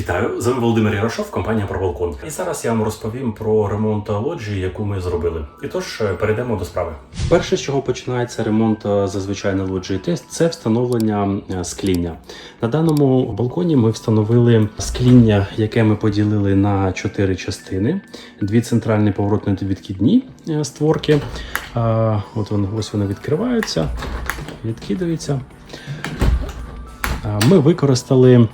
Вітаю, з вами Володимир Ярошов, компанія про балкон. І зараз я вам розповім про ремонт лоджії, яку ми зробили. І тож е, перейдемо до справи. Перше, з чого починається ремонт е, зазвичай на лоджії тест, це встановлення е, скління. На даному балконі ми встановили скління, яке ми поділили на чотири частини: дві центральні поворотні відкидні створки. От вони ось вони відкриваються, відкидаються. Ми використали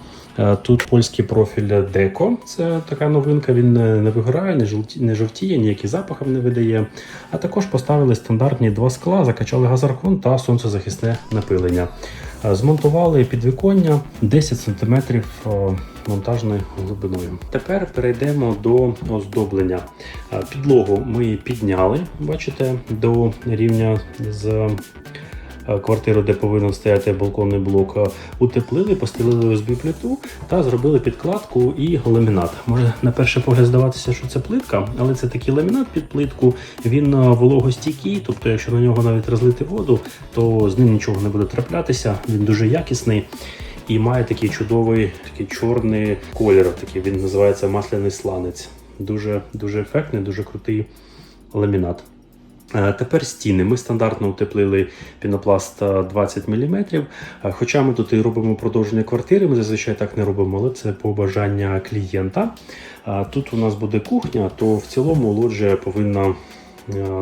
тут польський профіль Деко. Це така новинка. Він не, вигорає, не, жовті, не жовтіє, ніяких запахів не видає. А також поставили стандартні два скла, закачали газаркон та сонцезахисне напилення. Е, Змонтували підвіконня 10 см монтажною глибиною. Тепер перейдемо до оздоблення. Е, Підлогу ми підняли, бачите, до рівня з е, квартиру, де повинен стояти балконний блок, е, утеплили, постелили USB плиту та зробили підкладку і ламінат. Може на перший погляд здаватися, що це плитка, але це такий ламінат під плитку. Він е, вологостійкий, тобто, якщо на нього навіть розлити воду, то з ним нічого не буде траплятися. Він дуже якісний. І має такий чудовий такий чорний колір. Такий він називається масляний сланець. Дуже дуже ефектний, дуже крутий ламінат. Е, Тепер стіни. Ми стандартно утеплили пінопласт е, 20 мм. Е, Хоча ми тут і робимо продовження квартири, ми зазвичай так не робимо, але це по бажання клієнта. Тут у нас буде кухня, то в цілому лоджія повинна е,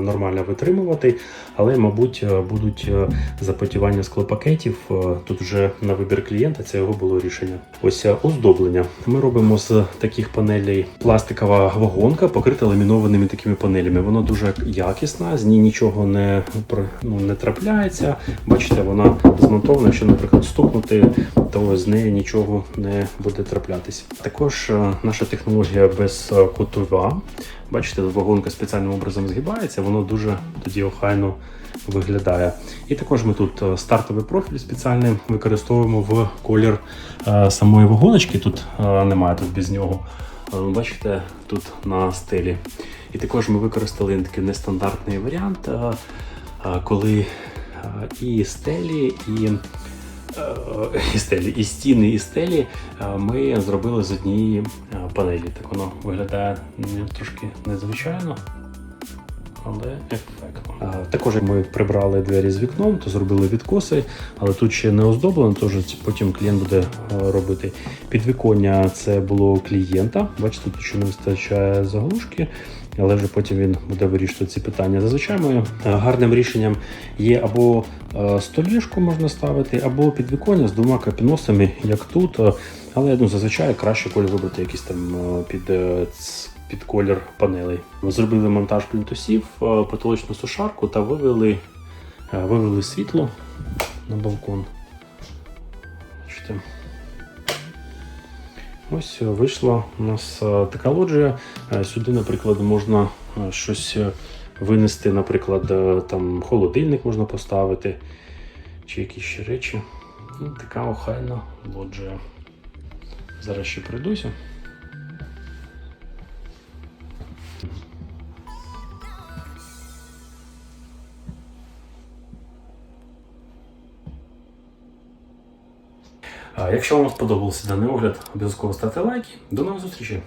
нормально витримувати, але, мабуть, е, будуть е, запотівання склопакетів. Е, Тут вже на вибір клієнта це його було рішення. Ось е, оздоблення. Ми робимо з таких панелей пластикова вагонка, покрита ламінованими такими панелями. Воно дуже якісна, з ній нічого не, ну, не трапляється. Бачите, вона змонтована. Якщо, наприклад, стукнути, то з неї нічого не буде траплятись. Також е, наша технологія без е, кутова. Бачите, вагонка спеціальним образом згибається, воно дуже тоді охайно виглядає. І також ми тут е, стартовий профіль спеціальний використовуємо в колір е, самої вагоночки. Тут е, немає тут без нього. Бачите, тут на стелі. І також ми використали такий нестандартний варіант, коли і стелі, і і стелі, і стіни, і стелі е, ми зробили з однієї е, панелі. Так воно виглядає трошки незвичайно, але ефектно. Також ми прибрали двері з вікном, то зробили відкоси, але тут ще не оздоблено, тож потім клієнт буде е, робити. Підвіконня це було клієнта. Бачите, тут ще не вистачає заглушки. Але вже потім він буде вирішувати ці питання. Зазвичай ми е, гарним рішенням є або е, столішку можна ставити, або підвіконня з двома капіносами, як тут. Але ну, зазвичай краще колір вибрати якийсь там під, під колір панелей. Ми зробили монтаж плінтусів, е, потолочну сушарку та вивели, е, вивели світло на балкон. Бачите. Ось е, вийшла у нас така лоджія. Сюди, наприклад, можна щось винести, наприклад, там холодильник можна поставити, чи якісь ще речі. І така охайна лоджія. Зараз ще пройдуся. Якщо вам сподобався даний огляд, обов'язково ставте лайки. До нових зустрічей!